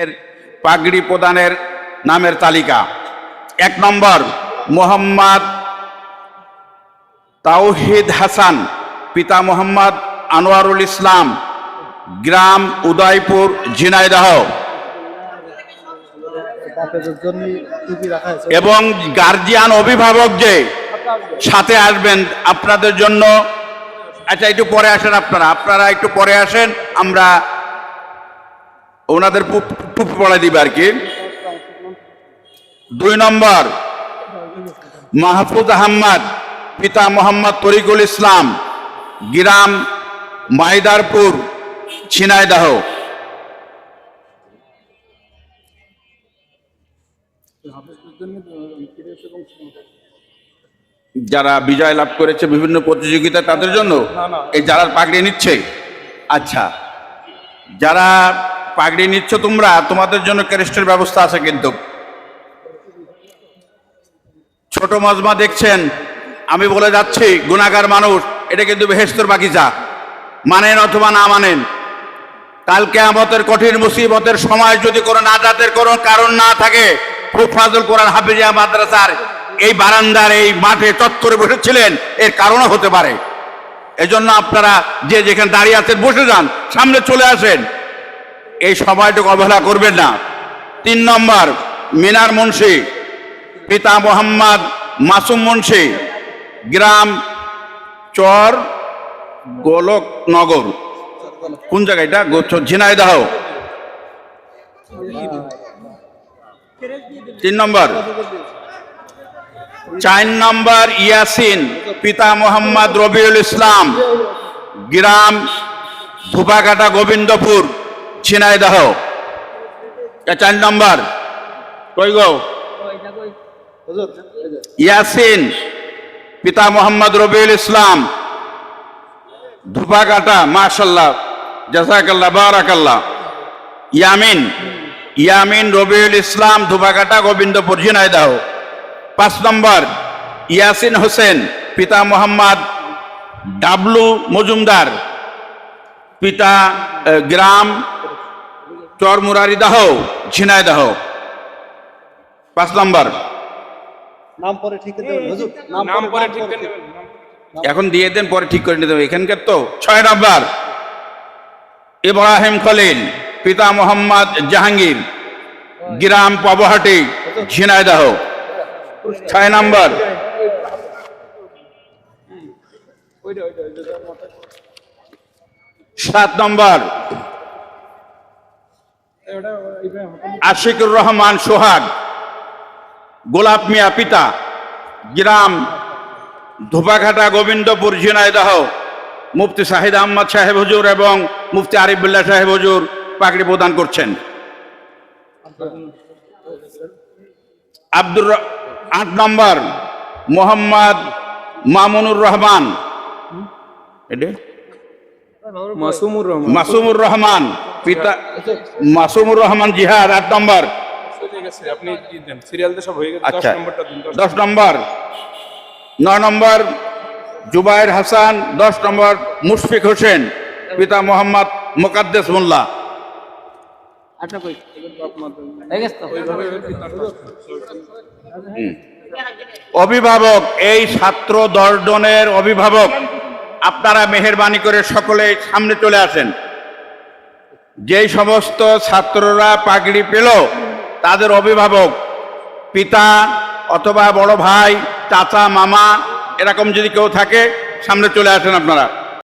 এর পাগড়ি প্রদানের নামের তালিকা। এক নম্বর, মোহাম্মদ তাওহিদ হাসান, পিতা মোহাম্মদ আনোয়ারুল ইসলাম, গ্রাম উদয়পুর, ঝিনাইদহ। এবং গার্জিয়ান অভিভাবক যে সাথে আসবেন, আপনাদের জন্য। আচ্ছা একটু পরে আসেন আপনারা। আপনারা একটু পরে আসেন, আমরা ওনাদের টুপি পড়াই দিবে আর কি। দুই নম্বর মাহফুজ আহমদ পিতা মোহাম্মদ তরিকুল ইসলাম গ্রাম মাইদারপুর ছিনাইদাহ। যারা বিজয় লাভ করেছে বিভিন্ন প্রতিযোগিতা তাদের জন্য? এই যারা পাগড়ি নিচ্ছে? আচ্ছা। যারা পাগড়ি নিচ্ছ তোমরা, তোমাদের জন্য ক্যারেস্টের ব্যবস্থা আছে কিন্তু। ছোট মজমা দেখছেন, আমি বলে যাচ্ছি, গুণাগার মানুষ, এটা কিন্তু বেহেস্তর বাগিচা। মানেন অথবা না মানেন কালকে আমাদের কঠিন মুসিবতের সময় যদি কোনো নাজাতের কোনো কারণ না থাকে, খুব ফাজল কোরআন হাফিজিয়া মাদ্রাসার এই বারান্দার, এই মাঠে চত্বরে বসেছিলেন, এর কারণও হতে পারে। এজন্য আপনারা যে যেখানে দাঁড়িয়ে আছেন, বসে যান, সামনে চলে আসেন। এই সময়টুকু অবহেলা করবেন না। তিন নম্বর, মিনার মুন্সি, পিতা মোহাম্মদ মাসুম মুন্সি, গ্রাম চর গোলকনগর। কোন জায়গা এটা? ঝিনাইদহ। তিন নম্বর, চার নম্বর, ইয়াসিন, পিতা মোহাম্মদ রবিউল ইসলাম, গ্রাম ধুপাকাটা গোবিন্দপুর। ঝিনাইদহ এটা চার নম্বর। কই গো? ইয়াসিন, পিতা মোহাম্মদ রবিউল ইসলাম। ধুপাকাটা মাশাল্লাহ জাজাকাল্লাহ, বারাকাল্লাহ। ইয়ামিন ইয়ামিন রবিউল ইসলাম, ধুপাকাটা গোবিন্দপুর ঝিনাইদহ পাঁচ নম্বর, ইয়াসিন হোসেন, পিতা মোহাম্মদ ডাবলু মজুমদার। পিতা আহ, গ্রাম চরমুরারিদাহ ঝিনাইদহ পাঁচ নম্বর। নাম পরে ঠিক করে হুজুর? নাম পরে ঠিক করে এখন দিয়ে দেন পরে ঠিক করে নিতে হবে। এখানকার তো ছয় নম্বর। ইব্রাহিম খলিল পিতা মোহাম্মদ জাহাঙ্গীর গ্রাম পাবহাটি ঝিনাইদহ ছয় নম্বর। সাত নম্বর। আশিকুর রহমান সোহাগ গোলাপ মিয়া পিতা গ্রাম ধোপাঘাটা গোবিন্দপুর ঝিনাইদহ মুফতি শাহিদ আহমদ সাহেব হজুর এবং মুফতি আরিফুল্লাহ সাহেব হজুর পাগড়ি প্রদান করছেন। আব্দুর আট নম্বর মোহাম্মদ মামুনুর রহমান। মাসুমুর রহমান। মাসুমুর রহমান। পিতা মাসুমুর রহমান জিহাদ আট নম্বর। হয়ে দশ আচ্ছা। দশ দশ নম্বর। নয় নম্বর জুবাইর হাসান দশ নম্বর মুশফিক হোসেন পিতা মোহাম্মদ মোকাদ্দেস মোল্লা। দশ অভিভাবক এই ছাত্র দশজনের অভিভাবক আপনারা মেহরবানি করে সকলে সামনে চলে আসেন। যেই সমস্ত ছাত্ররা পাগড়ি পেল, তাদের অভিভাবক, পিতা অথবা বড় ভাই, চাচা, মামা, এরকম যদি কেউ থাকে, সামনে চলে আসেন আপনারা।